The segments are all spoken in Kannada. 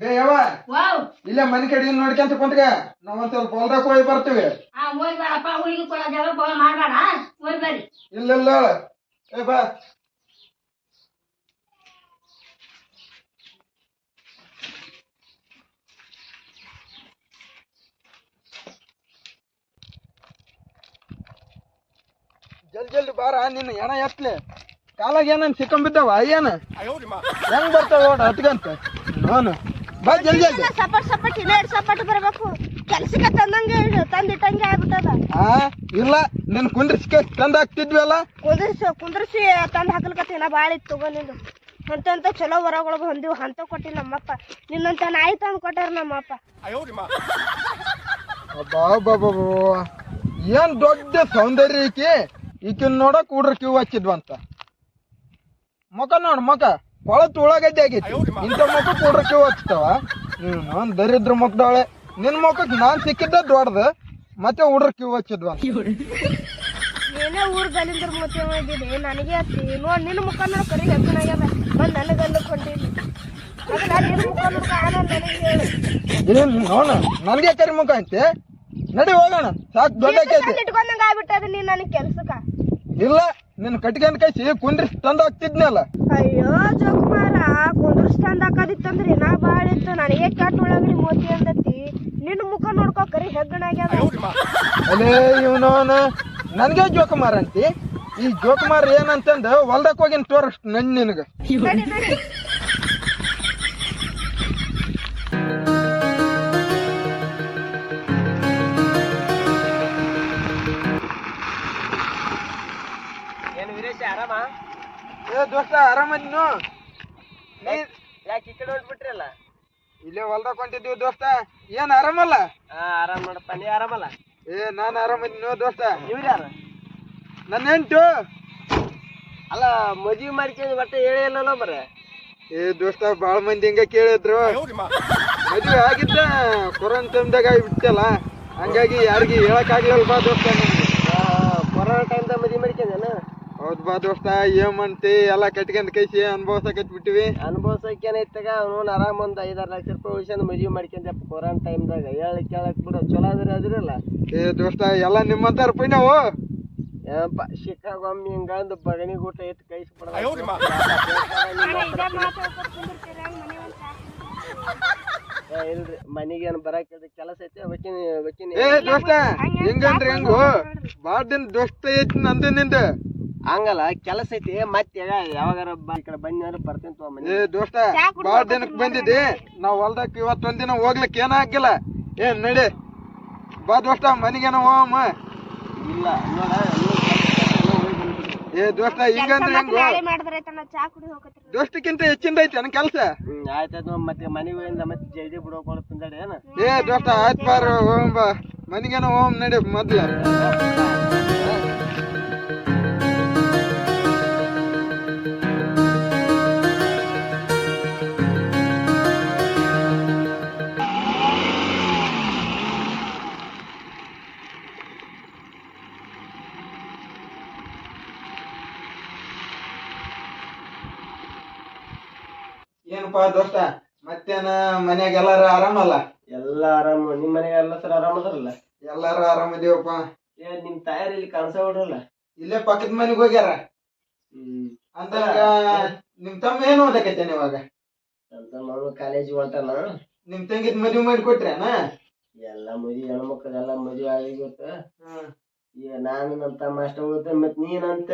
ಯವ್ವ ವಾವ್. ಇಲ್ಲೇ ಮನೆ ಕಡೆ ನೋಡ್ಕೊಂತ ಕುಂತ್ಗ ನಾವಂತ ಹೊಲ್ದಾಗ ಹೋಗಿ ಬರ್ತೀವಿ. ಆ ಹೋಗಿ ಬೇಡಪ್ಪ ಹುಡುಗಿ ಕೊಡ ಜಗಳ ಪಗಳ ಮಾಡ್ಬೇಡ ಹೋಗಿ ಬರ್ರಿ. ಇಲ್ಲ ಇಲ್ಲ ಏ ಬಾ. ಜಲ್ ಜಲ್ದಿ ಬಾರ ನಿನ್ನ ಎಣ ಎತ್ಲೆ. ಕಾಲಾಗ ಏನನ್ ಸಿಕ್ಕಂಬಿದ್ದಾವ ಏನ? ಹೆಂಗ್ ಬರ್ತಾವ ನೋಡ ಹತ್ಗಂತ ನಾನು. ಬಾ ಜಲ್ದಿ ಜಲ್ದಿ. ಸಪಟ್ ಸಪಟ್ ಇನ್ನೆರಡು ಸಪಟ್ ಬರ್ಬೇಕು. ಕೆಲ್ಸಕ್ಕೆ ತಂದಂಗೆ ತಂದಿಟ್ಟಂಗೆ ಆಗ್ಬಿಟ್ಟದ. ಆ ಇಲ್ಲ ನಿನ್ ಕುಂದ್ರಿಸ್ಕೆ ತಂದ ಹಾಕ್ತಿದ್ವಲ್ಲ? ಕುಂದ್ರಿಸಿ ಕುಂದ್ರಿಸಿ ತಂದು ಹಾಕಲ್ಕತ್ತೀನ ಭಾಳ ಇತ್ತು ತಗೋ ನಿಂದು. ಅಂತಂತ ಚಲೋ ಬರಗಳ ಬಂದಿವು ಅಂತ ಕೊಟ್ಟಿ ನಮ್ಮಪ್ಪ. ನಿನ್ನಂತ ನಾಯಿ ತಂದು ಕೊಟ್ಟಾರ ನಮ್ಮಪ್ಪ. ಅಬ್ಬಾ ಏನ್ ದೊಡ್ಡ ಸೌಂದರ್ಯ ಈಕಿ? ಈಕಿನ್ ನೋಡಕ್ ಹುಡ್ರ ಕ್ಯೂ ಹಚ್ಚಿದ್ವಂತ. ಮುಖ ನೋಡ್ ಮುಖ ಕೊಳತ್ ಉಳ್ಳಾಗಡ್ಡಿ ಆಗೈತಿ. ಇಂಥ ಮುಖಕ್ಕೆ ಹುಡ್ರ ಕ್ಯೂ ಹಚ್ತಾವ ನಾನ್ ದರಿದ್ರ ಮುಖದವಳೆ. ನಿನ್ ಮುಖಕ್ ನಾನ್ ಸಿಕ್ಕಿದ್ದ ದೊಡ್ಡದ ಮತ್ತೆ ಹುಡ್ರ ಕ್ಯೂ ಹಚ್ಚಿದ್ವ. ಏನೇ ಊರ್ ಗಲಿಂದ್ರ ಮತ್ತೆ ನನಗೆ ಹತ್ತಿ ನೋಡ್ ನಿನ್ನ ಮುಖ ನೋಡ್ ಕರಿ ಬಂದ್ ನಿನ್ನ ನೋಡ ನನ್ಗೆ ಕರಿ ಮುಖ ಐತಿ. ನಡಿ ಹೋಗೋಣ. ಸಾಕ್ ದೊಡ್ಡ ಆಕೈತಿ. ಇಟ್ಕೊಂಡಂಗ ಆಗ್ಬಿಟ್ಟದ ನೀನ್ ನನಗೆ ಕೆಲ್ಸಕ್ಕ? ಇಲ್ಲ ನಿನ್ ಕಟ್ಕೊಂಡ್ ಕೈಸಿ ಕುಂದ್ರಿಸ್ ತಂದ ಹಾಕ್ತಿದ್ನಲ್ಲ. ಅಯ್ಯೋ ಜೋಕುಮಾರ ಕುಂದ್ರಿಸ್ ತಂದ್ ಹಾಕದಿತ್ತಂದ್ರೆ ನಾ ಬಾಳ ಇತ್ತು. ನನಗೆ ಕ್ಯಾಟ್ ಒಳಗಡೆ ಮೋತಿ ಅಂದತಿ ನಿನ್ನ ಮುಖ ನೋಡ್ಕೋ ಕರಿ ಹೆಗ್ಗಣಾಗ್ಯದ ಅಲೇ ಇವನೋನ ನನ್ಗೆ ಜೋಕುಮಾರ ಅಂತಿ. ಈ ಜೋಕುಮಾರ್ ಏನಂತಂದ ಹೊಲ್ದಕ್ ಹೋಗಿನ್ ತೋರಿಸ್ ನನ್ ನಿನಗ. ದೋಸ್ತ ಆರಾಮದಿನು ನೀ ಯಾಕೆ ಈ ಕಡೆ ಹೊಂಟ್ಬಿಟ್ರಲ್ಲ ಇಲ್ಲೇ ಹೊಲ್ದಾಗ ಹೊಂಟಿದ್ವಿ ದೋಸ್ತ. ಏನ್ ಆರಾಮಲ್ಲ? ಹಾ ಆರಾಮ್ ನೋಡಪ್ಪ ನೀ ಆರಾಮಲ್ಲ? ಏ ನಾನ್ ಆರಾಮದಿನು ದೋಸ್ತ. ಇವ್ರು ಯಾರು? ನನ್ನ ಹೆಂಟು ಅಲ್ಲ ಮದ್ವಿ ಮಾಡ್ಕೊಂಡು ಬಟ್ಟೆ ಹೇಳೇ ಇಲ್ಲಲ್ಲ ಬರ ಏ ದೋಸ್ತ ಬಾಳ ಮಂದಿ ಹಿಂಗ ಕೇಳಿದ್ರು. ಮದ್ವೆ ಆಗಿದ್ದ ಕೊರೋನಾ ಟೈಮ್ದಾಗ ಆಗಿಬಿಟ್ಟಲ್ಲ. ಹಂಗಾಗಿ ಯಾರಿಗೂ ಹೇಳಕ್ ಆಗ್ಲಿಲ್ಲ ಬಾ ದೋಸ್ತ. ಕೊರೋನಾ ಟೈಮ್ದಾಗ ಮದ್ವಿ ಮಾಡ್ಕೊಂಡೇನ? ಹೌದ್ ಬಾ ದೋಸ್ತ ಏಮಂತಿ ಎಲ್ಲಾ ಕಟ್ಕೊಂಡ್ ಕೈಸಿ ಅನ್ಭವಸಕತ್ ಬಿಟ್ಟಿವಿ ಅನುಭವಿಸೋಕೆ ಏನೈತಾಗ ಅವನು ಆರಾಮ್ ಒಂದ್ ಐದಾರು ಲಕ್ಷ ರೂಪಾಯಿ ಉಳಿಸ್ಕೊಂಡು ಮದ್ವಿ ಮಾಡ್ಕೊಂಡಪ್ಪ ಕೊರೋನಾ ಟೈಮ್ದಾಗ. ಹೇಳಿ ಕೇಳಕ್ ಬಿಡು ಚಲೋ ಅದ್ರ ಅದ್ರಲ್ಲ. ಏ ದೋಸ್ತ ಎಲ್ಲ ನಿಮ್ಮಂತಾರ ನಾವು ಏನಪ್ಪ ಸಿಕ್ಕಾಗೊಮ್ಮೆ ಹಿಂಗಂದು ಬಗಣಿ ಊಟ ಇಟ್ಟು ಕೈಸಿ ಇಲ್ರಿ ಮನೆಗೆ ಏನು ಬರಕ್ ಕೆಲಸ ಐತಿ ಅವಕ್ಕಿನ ಅವಕ್ಕಿನ ಏ ದೋಸ್ತ ಹೆಂಗಂದ್ರೆ ಹೆಂಗು? ಭಾಳ ದಿನ ದೋಸ್ತ ಐತಿ ನಂದು ನಿಂದ. ಹಂಗಲ್ಲ ಕೆಲಸ ಐತಿ ಮತ್ತೆ ಯಾವಾಗಾರ ಬಾ ಈ ಕಡೆ ಬಂದ್ರೆ ಬರ್ತೀನಿ ತಗೋ ಮನೆ ಏ ದೋಸ್ತ ಬಾಳ ದಿನಕ್ಕೆ ಬಂದಿದ್ದಿ. ನಾವ್ ಹೊಲ್ದಕ್ ಇವತ್ತೊಂದಿನ ಹೋಗ್ಲಿಕ್ಕೆ ಏನ ಆಗಿಲ್ಲ. ಏ ನಡಿ. ಬಾ ದೋಸ್ತ ಮನಿಗೇನ ಹೋಗಮ್ಮ. ಇಲ್ಲ ಏ ದೋಸ್ತ ಹಿಂಗಂದ್ರೆ ಹೆಂಗು? ದೋಸ್ತಿಕ್ಕಿಂತ ಹೆಚ್ಚಿಂದ ಐತಿ ನನ್ ಕೆಲಸ? ಆಯ್ತಾಯ್ತು ಮತ್ತೆ ಮನೆಗಳಿಂದ ಮತ್ತೆ ಜಲ್ದಿ ಬಿಡೋಕೊಳ ತಿಂದಾಡಿ ಏನ? ಏ ದೋಸ್ತ ಆಯ್ತು ಬಾರ ಹೋಗಂ ಬಾ. ಮನಿಗೇನ ಹೋಗಮ್ ನಡಿ ಮೊದ್ಲ. ಏನಪ್ಪಾ ದೋಸ್ತ ಮತ್ತೇನ ಮನ್ಯಾಗ ಎಲ್ಲಾರ ಆರಾಮಲ್ಲ? ಎಲ್ಲ ಆರಾಮ ನಿಮ್ ಮನೆಗೆ ಎಲ್ಲ ಸರ್ ಆರಾಮ ಅದಾರಲ್ಲ? ಎಲ್ಲಾರು ಆರಾಮಿದೀವಪ್ಪ ಏ ನಿಮ್ ತಾಯಾರ ಇಲ್ಲಿ ಕಾಣಿಸ ಬಿಡ್ರಲ್ಲ? ಇಲ್ಲೇ ಪಕ್ಕದ ಮನೆಗೆ ಹೋಗ್ಯಾರ. ಹ್ಮ್. ಅಂದಾಗ ನಿಮ್ ತಮ್ಮ ಏನ್ ಓದಕತ್ತೇನೆ ಇವಾಗ? ಅಂತ ಮಗಳು ಕಾಲೇಜ್ ಹೊಂಟಾನ ನಿಮ್ ತಂಗಿದ್ ಮದ್ವೆ ಮಾಡಿ ಕೊಟ್ರೇನ ಎಲ್ಲ ಮದುವೆ ಹೆಣ್ಮಕ್ಳೆಲ್ಲ ಮದುವೆ ಆಗಿತ್ತ ಈಗ ನಾನು ನಮ್ಮ ತಮ್ಮ ಅಷ್ಟ ಹೋಗುತ್ತೆ ಮತ್ ನೀನಂತ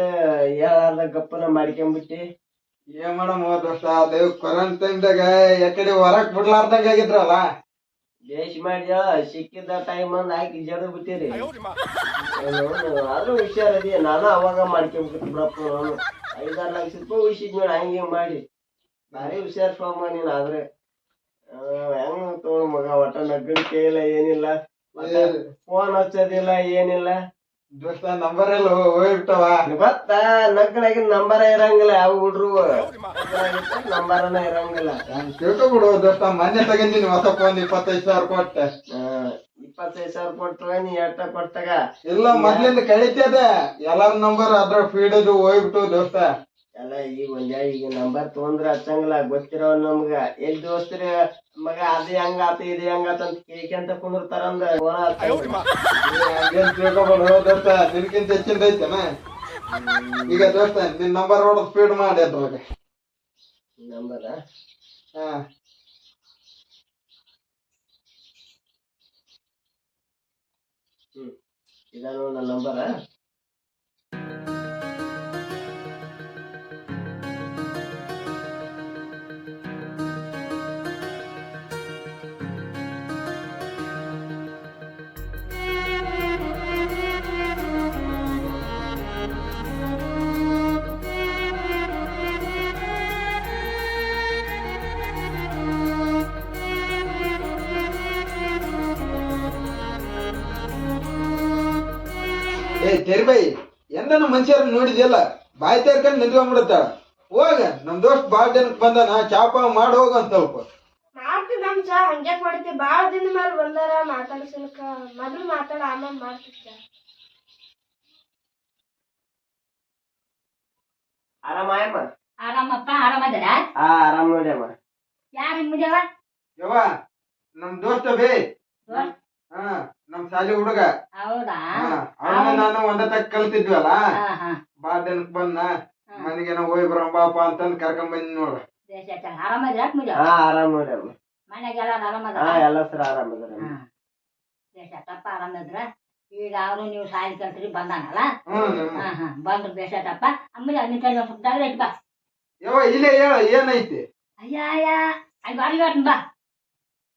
ಹೇಳಾರ್ದ ಗಪ್ಪನ ಮಾಡ್ಕೊಂಬಿಟ್ಟಿ. ಏನ್ ಮಾಡಮ್ ದೋಸ್ತ ಅದು ಕೊರೋನ್ ಟೈಮ್ದಾಗ ಯಾಕಡೆ ಹೊರಕ್ ಬಿಡ್ಲಾರ್ದಂಗ ಆಗಿದ್ರಲ್ಲ? ದೇಶ ಮಾಡ್ಯ ಸಿಕ್ಕಿದ ಟೈಮ್ ಅಂದ್ ಹಾಕಿ ಜಡ ಬಿಟ್ಟಿರಿ. ಆದ್ರೂ ಹುಷಾರದಿ ನಾನು ಅವಾಗ ಮಾಡ್ಕೊಂಬಿಟ್ಟು ಬಿಡಪ್ಪ ನಾನು. ಐದಾರು ಲಕ್ಷ ರೂಪಾಯಿ ಉಳಿಸಿದ್ ನೋಡಿ ಹಂಗೆ ಮಾಡಿ. ಭಾರಿ ಹುಷಾರ್ ಸ್ವಾಮ ನೀನ್ ಆದ್ರೆ. ಹೆಂಗ್ ತಗೊಳ್ ಮಗ ಒಟ್ಟ ನಗ್ಗಣಿಕೆ ಇಲ್ಲ ಏನಿಲ್ಲ. ಫೋನ್ ಹಚ್ಚೋದಿಲ್ಲ ಏನಿಲ್ಲ. ದೋಸ್ತ ನಂಬರ್ ಎಲ್ಲ ಹೋಗ್ಬಿಟ್ಟವ ಮತ್ತ ನಗ್ಗನಾಗಿ ನಂಬರ ಇರಂಗಿಲ್ಲ ಯಾವ ಹುಡ್ರು? ನಂಬರನ ಇರಂಗಿಲ್ಲ. ತಿಳ್ಕೊಬಿಡು ದೋಸ್ತ ಮನೆ ತಗೊಂಡಿನಿ ಹೊಸ ಫೋನ್ ಇಪ್ಪತ್ತೈದು ಸಾವಿರ ಕೊಟ್ಟ. ಇಪ್ಪತ್ತೈದು ಸಾವಿರ ಕೊಟ್ರ ನೀ ಎಟ್ಟ ಕೊಟ್ಟಾಗ? ಇಲ್ಲ ಮೊದ್ಲಿಂದ ಕಳಿತದೆ. ಎಲ್ಲಾರ ನಂಬರ್ ಅದ್ರ ಫೀಡ್ ಹೋಗ್ಬಿಟ್ಟು ದೋಸ್ತ. ಅಲ್ಲ ಈಗ ಒಂದ್ ಈಗ ನಂಬರ್ ತಗೊಂಡ್ರ ಹಚ್ಚಂಗಿಲ್ಲ ಗೊತ್ತಿರೋ ನಮ್ಗ. ಎಲ್ಲಿ ದೋಸ್ತ್ರ ಮಗ ಅದು ಹೆಂಗಾತ ಇದು ಹೆಂಗಾತ ಅಂತ ಕೇಳ್ಕೊಂತ ಕುಂದಿರ್ತಾರಂದ ಅಂದ್ರ ಏನ್ ತಿಳ್ಕೊಬೇಡ ದೋಸ್ತ ನಿನ್ಕಿಂತ ಹೆಚ್ಚಿಂದ ಐತೆನ? ಈಗ ದೋಸ್ತ ನಿನ್ ನಂಬರ್ ನೋಡ ಸ್ಪೀಡ್ ಮಾಡಿ ಅದ್ರಾಗ ನಂಬರ್ ಹಾ. ಹ್ಮ್. ಇದಾನು ನನ್ನ ನಂಬರ್ ಏ ಬಾಯಿ ಎಂದನು ಮನುಷ್ಯರ ನೋಡಿದ್ಯಲ್ಲ ಬಾಯಿ ತೇರ್ಕೊಂಡು ನಿಂತ್ಕೊಂಡ್ಬಿಡುತ್ತ. ಹೋಗ ನಮ್ ದೋಸ್ತ್ ಬಾಳ್ ಜನಕ್ ಬಂದಾನ ಚಾಪ ಮಾಡಿ ಹೋಗ ಅಂತ ಸ್ವಲ್ಪ. ಮಾಡ್ತೀವಿ ನಮ್ ಚಾ ಹಂಗೆ ಮಾಡ್ತೀವಿ ಬಾಳ ದಿನ ಮೇಲೆ ಬಂದಾರ ಮಾತಾಡ್ಸಲ್ಕ ಮೊದಲು ಮಾತಾಡ ಆಮೇಲೆ ಮಾಡ್ತೀವಿ ಚಾ. ಆರಾಮಾಯಮ್ಮ ಆರಾಮಪ್ಪ ಆರಾಮದಿರ ಹಾ ಆರಾಮ್ ನೋಡಿ ಅಮ್ಮ. ಯಾರು ನಿಮ್ಮದವ ಯವ್ವ ನಮ್ ದೋಸ್ತ ಬೇ? ಹಾ. ನಮ್ ಶಾಲಿ ಹುಡುಗ. ಹೌದಾ? ಅವನ ನಾನು ಒಂದ ತಕ್ಕ ಕಲ್ತಿದ್ವಲ್ಲ ಬಾ ದಿನಕ್ ಬಂದ ಮನೆಗೇನ ಹೋಗಿ ಬರೋಣ ಬಾಪ ಅಂತಂದ್ ಕರ್ಕೊಂಡ್ ಬಂದ್ ನೋಡ. ಆರಾಮ್ ಮನೆಗೆಲ್ಲ ಎಲ್ಲ ಸರ್ ಆರಾಮ್ ಅದಾರ ದೇಶ ತಪ್ಪ ಆರಾಮದ್ರ ಈಗ ಅವರು ನೀವು ಸಾಲಿ ಕಲ್ತ್ರಿ ಬಂದಾನಲ್ಲ? ಹ್ಮ್ ಹಾ ಹಾ. ಬಂದ್ರು ದೇಶ ತಪ್ಪ ಅಮ್ಮಜ ನಿನ್ ಕೈ ಸ್ವಲ್ಪ ಜಾಗ ಇಟ್ ಬಾ. ಯವ್ವ ಇಲ್ಲೇ ಹೇಳ ಏನೈತಿ? ಅಯ್ಯ ಅಯ್ಯ ಅಲ್ಲಿ ಬಾರಿ ಬಾ.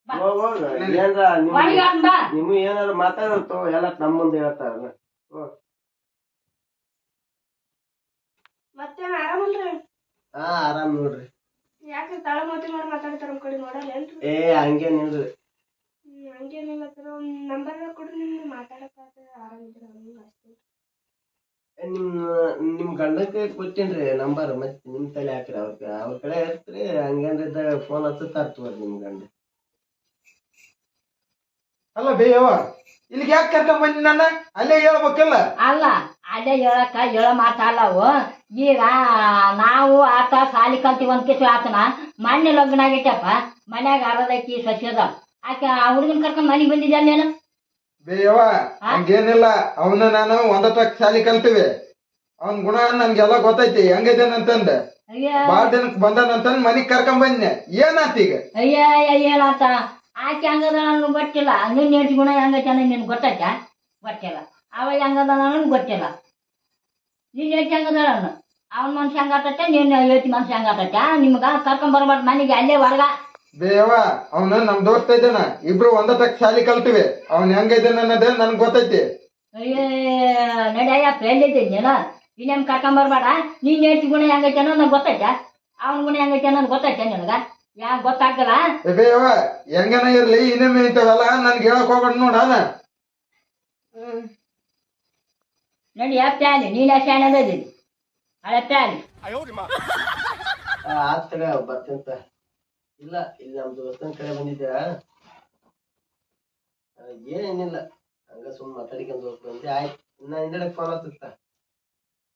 ಹೋಗ್ ಹೋಗ್. ಏನ್ರ ನಿಮ್ ನಿಮ್ ಏನಾರ ಮಾತಾಡೋ ಎಲ್ಲ ನಮ್ಮ ಮುಂದೆ ಹೇಳ್ತಾರ ಮತ್ತೇನ್ ಆರಾಮಲ್ರಿ ಹಾ ಆರಾಮ್ ನೋಡ್ರಿ. ಯಾಕೆ ತಳ ಮತಿ ಮಾಡಿ ಮಾತಾಡ್ತಾರ ನಮ್ ಕಡೆ ನೋಡಲ್ಲ ಏನ್ರಿ? ಏ ಹಂಗೇನಿಲ್ರಿ ಹಂಗೇನಿಲ್ಲ ನಂಬರ್ ಕೊಡ್ರಿ ನಿಮ್ಗೆ ಮಾತಾಡಕ್ ಆರಾಮಿದ್ರ ಅಷ್ಟೇ. ಏ, ನಿಮ್ ನಿಮ್ ಗಂಡಕ್ಕೆ ಕೊಟ್ಟೇನ್ರಿ ನಂಬರ್ ಮತ್ತೆ ನಿಮ್ ತಲೆ ಹಾಕ್ರಿ ಅವ್ರ ಅವ್ರ ಕಡೆ ಇರ್ತ್ರಿ ಇದ್ದಾಗ ಫೋನ್ ಹಚ್ಚುತ್ತಾರ ತಗೋರಿ ನಿಮ್ ಗಂಡ. ಅಲ್ಲ ಬೇಯವ ಇಲ್ಲಿ ಇಲ್ಲಿಗೆ ಯಾಕೆ ಕರ್ಕೊಂಡ್ ಬಂದಿ ನನ್ನ? ಅಲ್ಲೇ ಹೇಳ್ಬೇಕಲ್ಲ. ಅಲ್ಲ ಅಲ್ಲೇ ಹೇಳಕ್ಕ ಹೇಳ ಮಾತಲ್ಲವು ಈಗ ನಾವು ಆತ ಸಾಲಿ ಕಲ್ತೀವಿ ಒಂದ್ ಕಿಸ್ ಆತನ ಮೊನ್ನೆ ಲಗ್ನ ಆಗೈತಪ್ಪ ಮನ್ಯಾಗ ಅರದಕ್ಕಿ ಸಸ್ಯದ ಆಕೆ ಆ ಹುಡುಗನ್ ಕರ್ಕೊಂಡ್ ಮನೆಗೆ ಬಂದಿದ್ದೆ ಅಲ್ಲೇನು ಬೇಯವ ಹಂಗೇನಿಲ್ಲ. ಅವನ ನಾನು ಒಂದ ತಕ್ಕ ಶಾಲಿ ಕಲ್ತೀವಿ. ಅವನ್ ಗುಣ ನನ್ಗೆಲ್ಲ ಗೊತ್ತೈತಿ. ಹೆಂಗಿದ್ದೇನಂತಂದ ಅಯ್ಯ. ಬಾಳ್ ಬಂದ ಬಂದಾನಂತಂದ್ ಮನಿಗ್ ಕರ್ಕೊಂಡ್ ಬಂದ್ನೆ. ಏನಾತ್ ಈಗ? ಅಯ್ಯ ಅಯ್ಯ ಹೇಳತ್ತ ಆಕೆ ಹಂಗದ ನನಗೆ ಗೊತ್ತಿಲ್ಲ. ನಿನ್ನ ಹೆಂಡ್ತಿ ಗುಣ ಹೆಂಗೈತೆ ಚೆನ್ನಾಗಿ ನಿನ್ಗೆ ಗೊತ್ತೈತಾ? ಗೊತ್ತಿಲ್ಲ. ಅವ ಹೆಂಗದ ನನಗೆ ಗೊತ್ತಿಲ್ಲ. ನಿನ್ನ ಹೆಂಡತಿ ಹೆಂಗದ ಅವನ ಮನ್ಸು ಹೆಂಗಾತೈತೆ ನಿನ್ನ ಹೆಂಡತಿ ಮನ್ಸು ಹೆಂಗಾತೈತೆ? ನಿಮ್ಗ ಕರ್ಕೊಂಡ್ ಬರ್ಬಾರ್ದು ಮನೆಗೆ ಅಲ್ಲೇ ಹೊರಗ. ದೇವ ಅವನ ನಮ್ ದೋಸ್ತ ಇದ್ದಾನ. ಇಬ್ರು ಒಂದ ತಕ್ಕ ಶಾಲಿ ಕಲ್ತಿವಿ. ಅವನ್ ಹೆಂಗ ಹೆಂಗಿದ್ದಾನ ಅನ್ನೋದೇ ನನ್ಗ್ ಗೊತ್ತೈತಿ. ನಡೆಯಪ್ಪ ಎಲ್ಲಿದ್ದೀನಿ ನೀನು. ಇನ್ನೇನು ಕರ್ಕೊಂಡ್ ಬರ್ಬಾರ ನೀನ್ ಹೆಂಡತಿ ಗುಣ ಹೆಂಗೈತೆ ಅನ್ನೋದು ನಂಗೆ ಗೊತ್ತೈತೆ? ಅವನ ಗುಣ ಹೆಂಗೈತೆ ಅನ್ನೋದು ಗೊತ್ತೈತೆ ನಿನಗ? ಯಾಕೆ ಗೊತ್ತಾಗಲ್ಲ? ಬೇವ ಹೆಂಗನ ಇರ್ಲಿ ಇನ್ನೊಮ್ಮೆ ಇಂಥವೆಲ್ಲ ನನ್ಗೆ ಹೇಳಕ್ ಹೋಗ್ಬೇಡ ನೋಡಣ ನಡಿ ಪ್ಯಾಲಿ ನೀನೇ ಶಾಣದಿದ್ದೀನಿ ಹಳೆ ಪ್ಯಾಲಿ ಆತರ ಬರ್ತಂತ ಇಲ್ಲ ಇಲ್ಲಿ ನಮ್ ದೋಸ್ತನ ಕಡೆ ಬಂದಿದ್ದ. ಆ, ಏನಿಲ್ಲ. ಹಂಗ ಸುಮ್ ಮಾತಾಡಿಕೊಂಡು ಹೋಗ್ ಬಂದೆ. ಆಯ್ತು ಇನ್ನ ಫೋನ್ ಹತ್ತುತ್ತ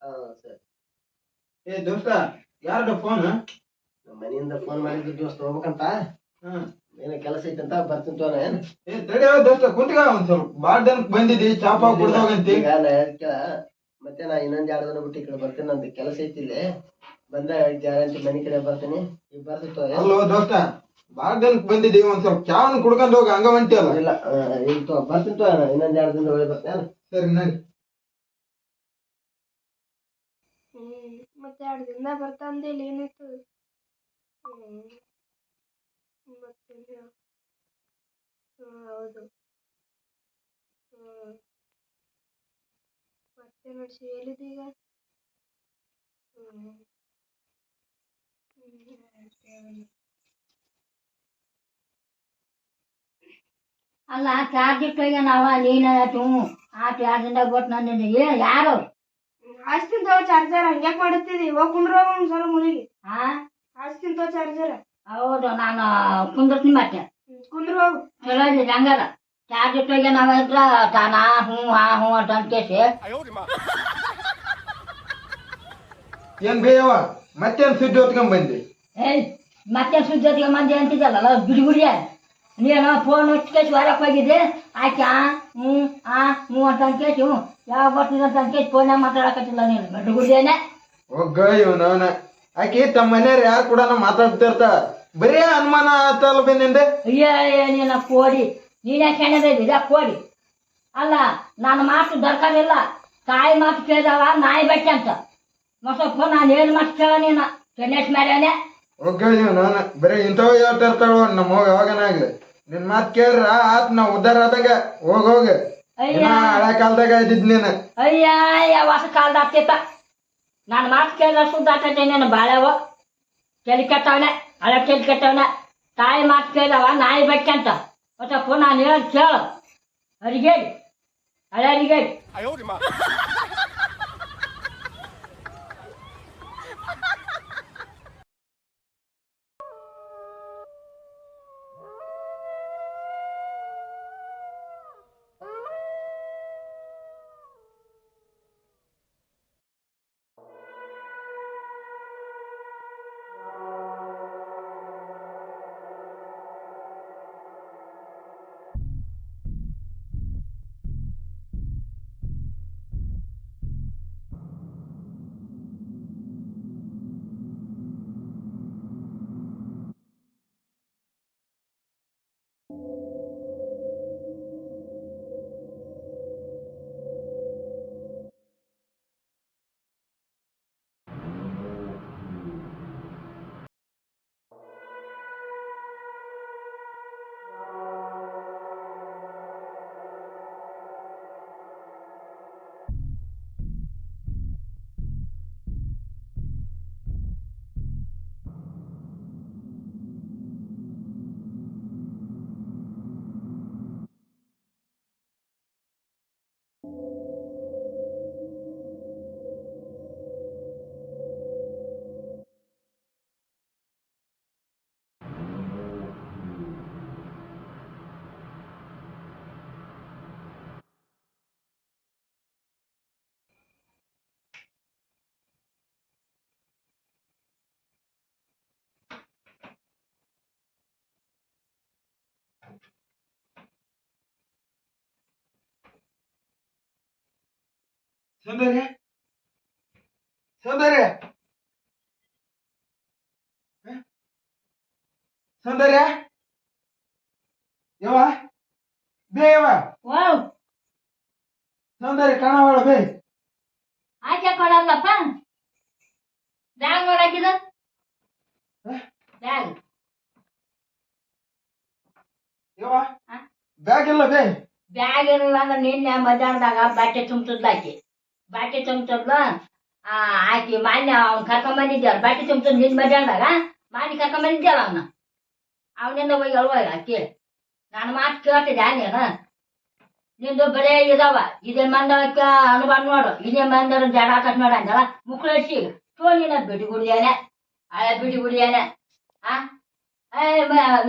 ಹಾ ಸರಿ. ಏ ದೋಸ್ತ ಯಾರ್ದ ಫೋನ್ ಮನೆಯಿಂದ ಫೋನ್ ಮಾಡಿದ್ರು ದೋಸ್ತ ಹೋಗ್ಬೇಕಂತ? ಹ್ಮ್. ಏನೋ ಕೆಲಸ ಐತಂತ ಅಂತ ಏನ್? ಏ ತಡಿ ದೋಸ್ತ ಕುಂತ್ಕ ಒಂದ್ ಸ್ವಲ್ಪ. ಬಾಳ್ ಜನಕ್ ಬಂದಿದ್ದಿ ಚಾಪ ಕುಡ್ದೋಗಂತಿ? ಮತ್ತೆ ನಾ ಇನ್ನೊಂದ್ ಎರಡು ದಿನ ಬಿಟ್ಟು ಈ ಕಡೆ ಬರ್ತೀನಿ ನಂದು ಕೆಲಸ ಐತಿ ಇಲ್ಲಿ. ಬಂದ ಗ್ಯಾರಂಟಿ ಮನೆ ಕಡೆ ಬರ್ತೀನಿ. ಈಗ ಬರ್ತಿತ್ತು ಅಲ್ಲೋ ದೋಸ್ತ ಬಾರ್ ಜನಕ್ ಬಂದಿದ್ದಿ ಒಂದ್ ಸ್ವಲ್ಪ ಚಾವನ್ ಕುಡ್ಕೊಂಡ್ ಹೋಗ ಹಂಗ ಹೊಂಟಿಯಲ್ಲ? ಇಲ್ಲ ಈಗ ತಗೋ, ಬರ್ತೀನಿ ತೋ. ಇನ್ನೊಂದ್ ಎರಡು ದಿನ ಒಳಗೆ ಬರ್ತೀನಿ ಸರಿ ನಡಿ. ಮತ್ತೆ ಎರಡು ದಿನ ಬರ್ತಾ ಇಲ್ಲಿ ಏನಿತ್ತು ಮತ್ತೆ ಹ್ಮ್ ಹೌದು ಹ್ಮ್ ಮತ್ತೆ ನಡೆಸಿ ಎಲ್ಲಿದ್ದೀಗ ಹ್ಮ್ ಹ್ಮ್ ಆಯ್ತು. ಅಲ್ಲ ಚಾರ್ಜ್ ಇಟ್ಟೋಗ ನಾವ ನೀನಾಯ್ತು ಆ ಚಾರ್ಜಿಂದ ಕೊಟ್ಟು ನನ್ನ ಏ ಯಾರು ಹಚ್ತೀನಿ ತಗೋ ಚಾರ್ಜರ್ ಹಂಗ್ಯಾಕ್ ಮಾಡುತ್ತೀರಿ ಹೋಗ್ ಕುಂದ್ರ ಒಂದ್ಸಲ ಮುನಿಗೆ ಹಾ ಹಚ್ತೀನಿ ಚಾರ್ಜರ್? ಹೌದು ನಾನು ಕುಂದಿರ್ತೀನಿ ಮತ್ತೆ. ಕುಂದ್ರ ಹೋಗು. ಇದೆ ಚಾರ್ಜ್ ಇಟ್ಟೋಗ ನಾವ ಇದ್ರ ತಾನಾ ಹ್ಞೂ ಹಾ ಹ್ಞೂ ಅಂತ ಅನ್ಕೇಸಿ ಏನ್ ಬೇಯವ ಮತ್ತೇನ್ ಸುದ್ದಿ ಹೊತ್ಕೊಂಡ್ ಬಂದಿ? ಏಯ್ ಮತ್ತೆ ಸುದ್ದಿಗೆ ಮಂದಿ ಅಂತಿದ್ದಲ್ಲ ಬಿಡಿ ಬಿಡಿಯ ನೀನು ಫೋನ್ ಹಚ್ಕೇಸಿ ಹೊರಕ್ ಹೋಗಿದ್ದೆ? ಆಕೆ ಆ ಹ್ಞೂ ಆ ಹ್ಞೂ ಅಂತ ಅನ್ಕೇಸಿ ಹ್ಞೂ. ಯಾವ ಬರ್ತೀನಿ ಅಂತ ಅನ್ಕೇಸಿ ಫೋನ್ ಮಾತಾಡಕತ್ತಿಲ್ಲ ನೀನು. ಬಿಡಿ ಬಿಡಿಯೇನೆ ಒಗ್ಗ ಇವನವನ. ಆಕಿ ತಮ್ಮ ಮನೆಯವ್ರು ಯಾರು ಕೂಡ ಮಾತಾಡ್ತಿರ್ತ ಬರೀ ಅನುಮಾನ ಆತಲ್ಲ ಅಯ್ಯ ಅಯ್ಯ ನೀನು ಕೋಡಿ ನೀನೇ ಇದ ಕೋಡಿ ಅಲ್ಲ ನನ್ನ ಮಾತು ದರ್ಕಾರಿಲ್ಲ ತಾಯಿ ಮಾತು ಕೇಳಿದವ ನಾಯಿ ಬಟ್ಟೆ ಅಂತ. ಮಸಪ್ಪ ನಾನು ಏನು ಮಾತು ಕೇಳ ನೀನ? ಗಣೇಶ್ ಮೇಲೇನೆ ನಾನು ಬರೀ ಇಂಥವ್ ಹೇಳ್ತಿರ್ತಾವ ನಮ್ಮ ಹೋಗ ಯಾವಾಗನಾಗ್ಲಿ. ನಿನ್ ಮಾತ್ ಕೇಳ್ರ ಆತ್ ನಾ ಉದ್ದಾರ ಆದಾಗ ಹೋಗ ಹೋಗ. ಅಯ್ಯ. ಹಳೆ ಕಾಲದಾಗ ಇದ್ದಿದ್ ನೀನ್. ಅಯ್ಯ ಯಾವ ಕಾಲದ ಕಾಲ್ದ ಆಗ್ತೈತ ನಾನು ಮಾತು ಕೇಳಿದ ಸುದ್ದ ಆಗ್ತೈತೆ ನೀನು ಬಾಳೆವ ತಲೆ ಕೆಟ್ಟವನೆ ಹಳೆ ತಲೆ ಕೆಟ್ಟವನೆ ತಾಯಿ ಮಾತು ಕೇಳಿದವ ನಾಯಿ ಬೆಕ್ಕಂತ ಮತ್ತೆ ಪುನಃ ನಾನು ಹೇಳಿ ಕೇಳು. ಅರಿಗೇಡಿ ಹಳೆ ಅರಿಗೇಡಿ ಸೌಂದರ್ಯ ಸೌಂದರ್ಯ? ಸೌಂದರ್ಯ ಯಾವ ಬೇ ಯವ್ವ ವಾವ್ ಸೌಂದರ್ಯ ಕಾಣವಳ ಬೇ ಆಚೆ ಕೊಡಲ್ಲಪ್ಪ ಬ್ಯಾಗ್ ನೋಡಾಕಿದ? ಬ್ಯಾಗ್ ಯಾವ? ಬ್ಯಾಗ್ ಇಲ್ಲ ಬೇ ಬ್ಯಾಗ್ ಇರಲ್ಲ ಅಂದ್ರೆ ನಿನ್ನೆ ಮಧ್ಯಾಹ್ನದಾಗ ಬಟ್ಟೆ ತುಂಬ್ತದ್ಲ ಆಕಿ ಚಮಚದ್ಲು ಆಕಿ ಮಾನ್ಯ ಅವ್ನ ಕರ್ಕೊಂಡ್ ಬಂದಿದ್ಯಲ್ಲ ಬಟ್ಟೆ ತುಂಬ್ತದ್ ನಿನ್ ಮಧ್ಯಾಹ್ನದಾಗ ಮಾನ್ಯ ಕರ್ಕೊಂಡ್ ಬಂದಿದ್ಯಲ್ಲ ಅವನ ಅವನಿಂದ ಹೋಗಿ ಅಲ್ವ ಆಕಿ ನಾನು ಮಾತು ಕೇಳ್ತಿದ್ದೆ ನೀನು ನಿಂದು ಬರೇ ಇದಾವ ಇದೇ ಮಂದಕ್ಕೆ ಅನುಭವ ನೋಡು ಇದೇ ಮಂದರ ಜಡ ಹಾಕತ್ ನೋಡ ಅಂದಲ್ಲ ಮುಕ್ಳು ತೋಲಿನ ಬಿಡಿ ಗುಡಿಯಾನೆ ಹಳೆ ಬಿಡಿ ಗುಡಿಯಾನೆ ಆ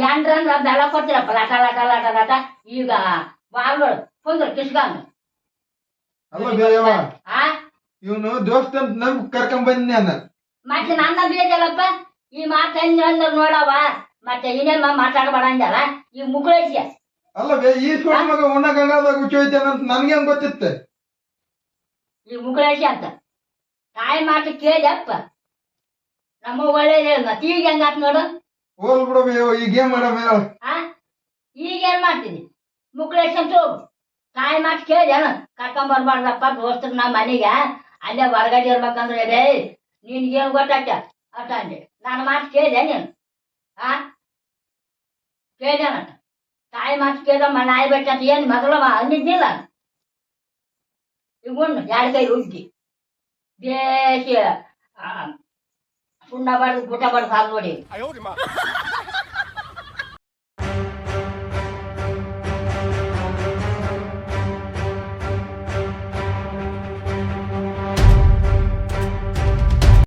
ಯಾಂಡ್ರಂದ್ರ ಬೆಳ ಕೊಡ್ತೀರಪ್ಪ ಲಟ ಲಟ ಲಟ ಲಟ ಈಗ ಬಾಗ್ಗಳು ಕುಂದ್ರು ಕಿಸ್ಗಾನ ಅಲ್ಲ ಬೇ ಆ? ಇವನು ದೋಸ್ತ ಅಂತ ನಮ್ ಕರ್ಕೊಂಡ್ ಬಂದಿ ಅನ್ನ ಮತ್ತೆ ನನ್ನ ಬೇಜಲ್ಲಪ್ಪ ಈ ಮಾತು ಹೆಂಗ್ ಅಂದ್ರೆ ನೋಡವ ಮತ್ತೆ ಇನ್ನೇನ್ ಮಾತಾಡಬೇಡ ಅಂದಲ್ಲ ಈ ಮುಕ್ಳೈಸಿ ಅಲ್ಲ ಬೇ ಈ ಸುಳ್ಳು ಮಗ ಉಣ್ಣ ಗಂಗಾದಾಗ ನನ್ಗೆ ಹೆಂಗ್ ಗೊತ್ತಿತ್ತು? ಈ ಮುಕ್ಳೈಸಿ ಅಂತ. ತಾಯಿ ಮಾತು ಕೇಳಪ್ಪ ನಮ್ಮ ಒಳ್ಳೇದು ಮತ್ತೆ. ಈಗ ಹೆಂಗಾತ್ ನೋಡು. ಹೋಲ್ ಬಿಡು ಬೇ ಯವ್ವ, ಈಗ ಏನ್ ಮಾಡಮ್ಮ ಆ? ಈಗ ಏನ್ ಮಾಡ್ತೀನಿ? ಮುಕ್ಳೇಶ್ ಅಂತ ಹೋಗು. ತಾಯಿ ಮಾತು ಕೇಳಿದೇನು ಕರ್ಕೊಂಡ್ ಬರ್ಬಾರ್ದಪ್ಪ ದೋಸ್ತರು ನಮ್ಮ ಮನೆಗೆ ಅಲ್ಲೇ ಹೊರಗಡೆ ಇರ್ಬೇಕಂದ್ರೆ ರೇ ನಿನ್ಗೇನು ಗೊತ್ತಾಗ್ತ ಅಷ್ಟ ಅಂದೆ ನನ್ನ ಮಾತು ಕೇಳಿದೆ ನೀನು ಆ ಕೇಳಿದೇನಂತ ತಾಯಿ ಮಾತು ಕೇಳ್ದಮ್ಮ ನಾಯಿ ಬೆಟ್ಟ ಅಂತ ಏನು ಮೊದಲ ಅಂದಿದ್ದಿಲ್ಲ ಈಗ ಉಣ್ಣು ಎರಡು ಕೈ ಉಜ್ಜಿ ಬೇಸಿ ಸುಣ್ಣ ಬಡ್ದು ಗುಟ ಬಡ್ದು ಹಾಲು ನೋಡಿ